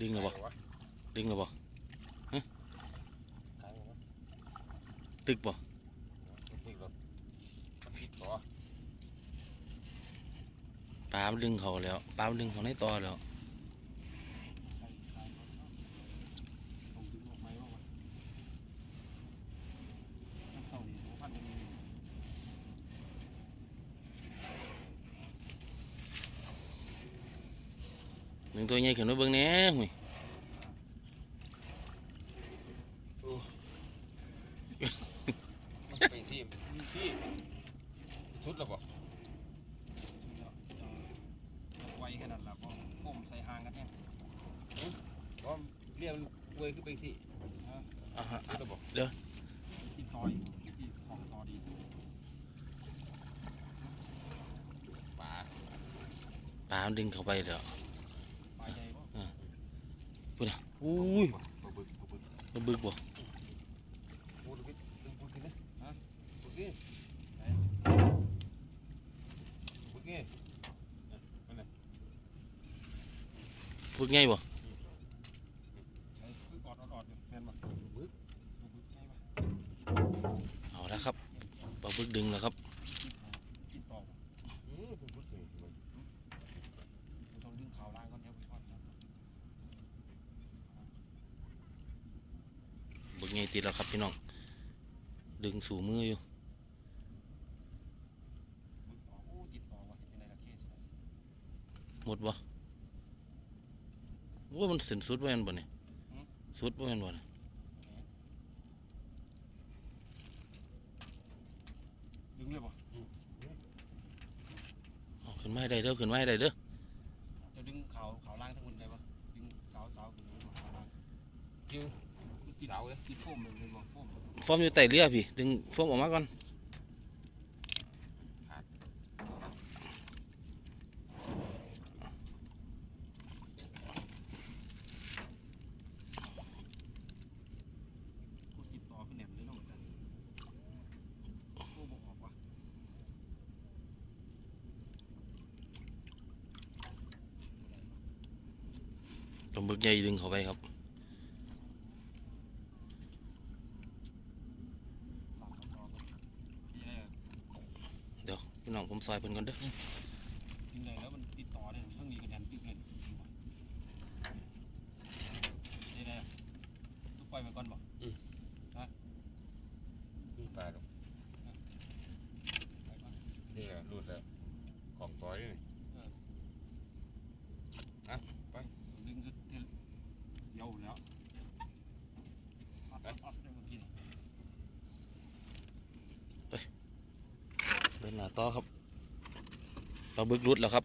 ดึงแล้วบ่วะดึงแล้วบ่กลางวะตึกบ่ติดรถมันติดต่อปลามันดึงเขาแล้วปลามันดึงเขาในตอแล้ว ผมดึงออกไม้ว่าวะน้ำเต้านี่พันเป็น หนึ่งตัวใหญ่ขึ้นมาเบิ่งแหน่หุยมันไปที่ที่ชุดแล้วบ่ไวขนาดละพอก้มใส่หางกันแน่เพราะเรียกมันเวยขึ้นไปสิอ่าฮะชุดแล้วบ่ที่ต่อยที่ของต่อดีป่าปลามันดึงเข้าไปแล้วปลาใหญ่ปะ พุ่นน่ะอุ้ยปลาบึกปลาบึกปลาบึกบ่พูดกินดึงพูดกินนะฮะพูดกินพูดกินบึกใหญ่บ่ไอ้คือออดออดออดอยู่แม่นปะบึกบึกใช่ปะเอาละครับปลาบึกดึงแล้วครับ กินต่อปะ อืมพูดกิน เราต้องดึงข่าวล่างก่อนเดี๋ยวไปทอดครับ บึ กใหญ่ติดแล้วครับพี่น้อง ดึงสู่มืออยู่บึกต่อโอ้จิตต่อวะเห็นยังไงล่ะเคสหมดบ่โอ้ยมันเส้นสุดไว้แมันบ่เนี่ยสุดไว้แมันบ่เนี่ยดึงเลยปะเอขึ้นไมาให้ได้เด้อขึ้นไมาให้ได้เด้อจะดึงเขาวข่าล่างทั้งหมดเลยปะดึงสาวสาวขึ้นเลยข่าวล่างจิ้ เสาเลยติดโฟมเลยเลยปะโฟมฟอร์มอยู่ใต้เรือพี่ ดึงฟอร์มออกมาก่อนพูดติดต่อขึ้นแหนมเลยเนาะเหมือนกันโอ้บอกออกว่ะปลาบึกใหญ่ดึงเข้าไปครับ ต่อต่อต่อนี่แหละ เดี๋ยว พี่น้องผมซอยเพิ่นก่อนเด้อเนี่ยทั้งนี้กันแดนตึกเลยนี่แหละลูกปล่อยไปก่อนบอก มีปลาดอก ไปก่อน นี่แหละรูดแล้วของต่อยนี่ ดึงสุดเดียวแล้วอัดอัดอัดได้เมื่อกี้นี่ เดินหน้า ต่อครับปลาบึกรุดแล้วครับ